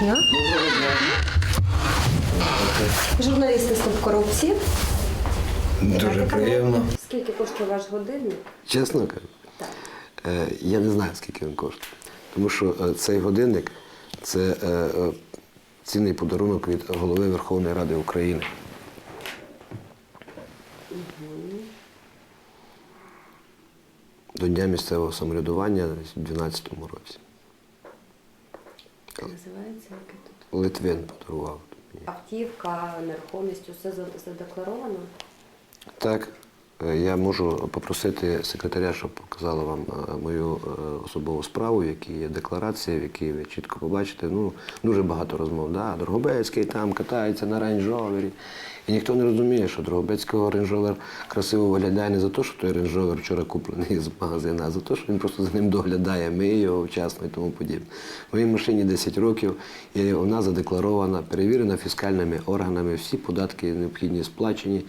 дня. Журналісти стоп корупції. Дуже приємно. Скільки коштує ваш годинник? Чесно кажу, Так. е, я не знаю, скільки він коштує. Тому що е, цей годинник це е, цінний подарунок від голови Верховної Ради України. До Дня місцевого самоврядування у 2012 році. Називається яке тут? Литвин подарував. Автівка, нерухомість, усе задекларовано. Так, я можу попросити секретаря, щоб показала вам е, мою е, особову справу, в якій є декларація, в якій ви чітко побачите. Ну, дуже багато розмов. Да? Дрогобецький там катається на рейндж-ровері. І ніхто не розуміє, що Дрогобецького рейндж-ровер красиво виглядає не за те, що той рейндж-ровер вчора куплений з магазину, а за те, що він просто за ним доглядає, миє його вчасно і тому подібне. Моїй машині 10 років, і вона задекларована, перевірена фіскальними органами, всі податки необхідні сплачені.